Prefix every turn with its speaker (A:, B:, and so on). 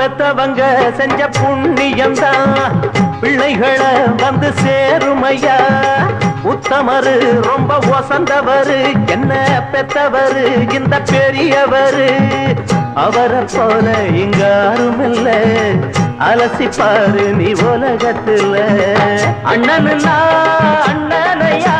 A: பெத்தவங்க செஞ்ச புண்ணியம்தான். பிள்ளைகளை வந்து சேருமையா? உத்தமரு ரொம்ப ஒசந்தவரு என்ன பெத்தவரு? இந்த பெரியவரு. அவரை போல இங்க யாரும் அலசி அலசிப்பாரு நீ உலகத்துல. அண்ணனுன்னா அண்ணனையா?